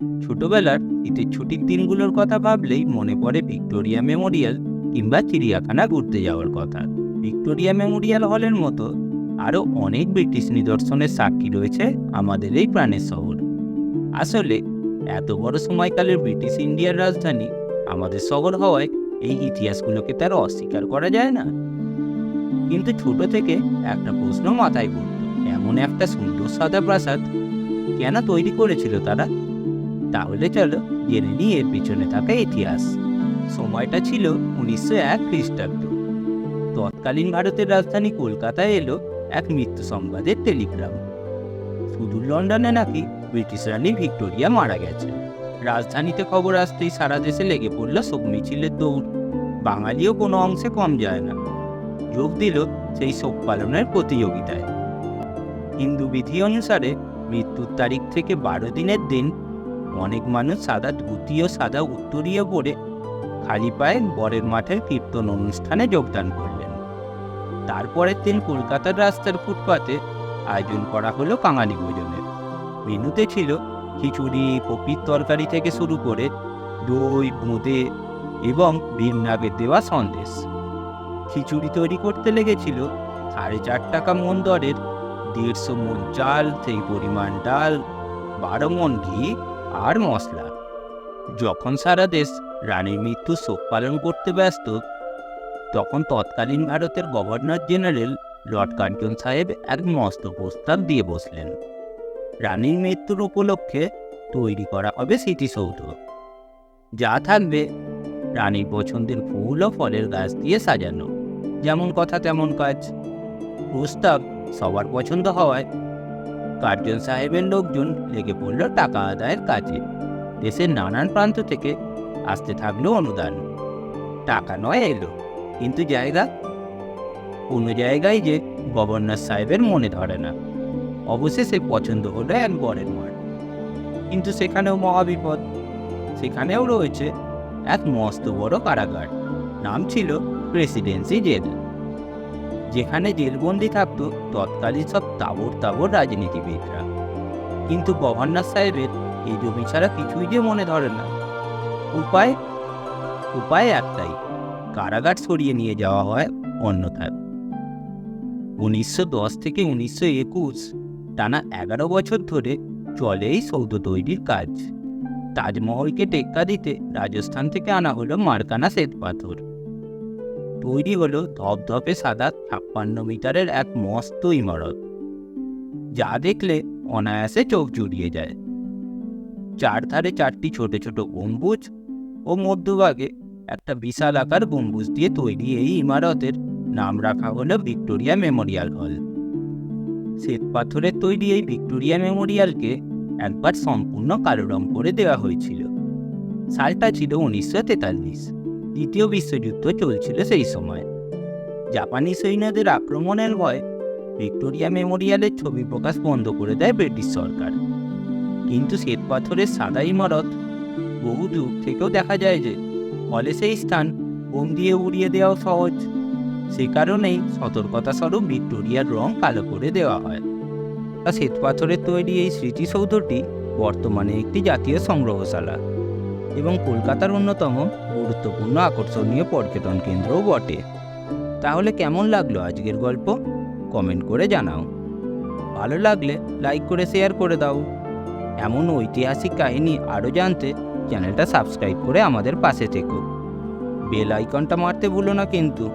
ছোটবেলার শীতের ছুটির দিনগুলোর কথা ভাবলেই মনে পড়ে ভিক্টোরিয়া মেমোরিয়াল কিংবা চিড়িয়াখানা ঘুরতে যাওয়ার কথা। ভিক্টোরিয়া মেমোরিয়াল হলের মতো আরও অনেক ব্রিটিশ নিদর্শনের সাক্ষী রয়েছে আমাদের এই প্রাণের শহর। আসলে এত বড় সময়কালের ব্রিটিশ ইন্ডিয়ার রাজধানী আমাদের শহর হওয়ায় এই ইতিহাসগুলোকে তার অস্বীকার করা যায় না। কিন্তু ছোট থেকে একটা প্রশ্ন মাথায় ঘুরত এমন একটা সুন্দর সাদা প্রাসাদ কেন তৈরি করেছিল তারা? তাহলে চলো, জেনে নিই এর পিছনে থাকা ইতিহাস। সময়টা ছিল উনিশশো এক খ্রিস্টাব্দ। তৎকালীন ভারতের রাজধানী কলকাতায় এলো এক মৃত্যু সংবাদের টেলিগ্রাম। সুদূর লন্ডনে নাকি ব্রিটিশ রানী ভিক্টোরিয়া মারা গেছে। রাজধানীতে খবর আসতেই সারা দেশে লেগে পড়ল শোক মিছিলের দৌড়। বাঙালিও কোনো অংশে কম যায় না। যোগ দিল সেই শোক পালনের প্রতিযোগিতায়। হিন্দু বিধি অনুসারে মৃত্যুর তারিখ থেকে বারো দিনের দিন অনেক মানুষ সাদা ধুতি ও সাদা উত্তরীয় পরে খালি পায়ে বরের মাঠের কীর্তন অনুষ্ঠানে যোগদান করলেন। তারপরের দিন কলকাতার রাস্তার ফুটপাতে আয়োজন করা হলো কাঙালি ভোজনের। মেনুতে ছিল খিচুড়ি কপির তরকারি থেকে শুরু করে দই বোঁদে এবং বিন্নাগের দেওয়া সন্দেশ। খিচুড়ি তৈরি করতে লেগেছিল সাড়ে চার টাকা মন দরের দেড়শো মন চাল, সেই পরিমাণ ডাল, বারো মন ঘি আর মশলা। যখন সারা দেশ রানীর মৃত্যু শোক পালন করতে ব্যস্ত, তখন তৎকালীন ভারতের গভর্নর জেনারেল লর্ড কার্জন সাহেব এক মস্ত প্রস্তাব দিয়ে বসলেন। রানীর মৃত্যুর উপলক্ষে তৈরি করা হবে স্মৃতিসৌধ। যা থাকবে রানীর পছন্দের ফুল ও ফলের গাছ দিয়ে সাজানো। যেমন কথা তেমন কাজ। প্রস্তাব সবার পছন্দ হওয়ায় কার্জন সাহেবের লোকজন লেগে পড়ল টাকা আদায়ের কাজে। দেশের নানান প্রান্ত থেকে আসতে থাকল অনুদান। টাকা নয় এলো, কিন্তু জায়গা? কোনো জায়গায় যে গভর্নর সাহেবের মনে ধরে না। অবশেষে পছন্দ হলো এক বরের মাঠ। কিন্তু সেখানেও মহাবিপদ। সেখানেও রয়েছে এক মস্ত বড় কারাগার। নাম ছিল প্রেসিডেন্সি জেল। যেখানে জেলবন্দি থাকতো, তৎকালীন সব তাবর তাবর রাজনীতিবিদরা। কিন্তু গভর্নর সাহেবের এই জমি ছাড়া কিছুই যে মনে ধরে না। উপায়? উপায় একটাই, কারাগার সরিয়ে নিয়ে যাওয়া হয় অন্যথায়। উনিশশো দশ থেকে উনিশশো একুশ, টানা এগারো বছর ধরে চলে এই সৌধ তৈরির কাজ। তাজমহলকে টেক্কা দিতে রাজস্থান থেকে আনা হলো মার্কানা শ্বেত পাথর তৈরি হলো ধপধপে সাদা ছাপ্পান্ন মিটারের এক মস্ত ইমারত, যা দেখলে অনায়াসে চোখ জুড়িয়ে যায়। চারধারে চারটি ছোট ছোট গম্বুজ ও মধ্যভাগে একটা বিশাল আকার গম্বুজ দিয়ে তৈরি এই ইমারতের নাম রাখা হলো ভিক্টোরিয়া মেমোরিয়াল হল। শ্বেত পাথরের তৈরি এই ভিক্টোরিয়া মেমোরিয়ালকে একবার সম্পূর্ণ কালো রং করে দেওয়া হয়েছিল। সালটা ছিল উনিশশো তেতাল্লিশ। দ্বিতীয় বিশ্বযুদ্ধ চলছিল সেই সময়। জাপানি সৈন্যদের আক্রমণের ভয় ভিক্টোরিয়া মেমোরিয়ালের ছবি প্রকাশ বন্ধ করে দেয় ব্রিটিশ সরকার। কিন্তু শ্বেত পাথরের সাদা ইমারত বহু দূর থেকেও দেখা যায় যে, ফলে সেই স্থান বোম দিয়ে উড়িয়ে দেওয়াও সহজ। সে কারণেই সতর্কতা স্বরূপ ভিক্টোরিয়ার রং কালো করে দেওয়া হয়। তা শ্বেত পাথরের তৈরি এই স্মৃতিসৌধটি বর্তমানে একটি জাতীয় সংগ্রহশালা এবং কলকাতার অন্যতম গুরুত্বপূর্ণ আকর্ষণীয় পর্যটন কেন্দ্রও বটে। তাহলে কেমন লাগল আজকের গল্প? কমেন্ট করে জানাও। ভালো লাগলে লাইক করে শেয়ার করে দাও। এমন ঐতিহাসিক কাহিনী আরও জানতে চ্যানেলটা সাবস্ক্রাইব করে আমাদের পাশে থেকো। বেল আইকনটা মারতে ভুলো না কিন্তু।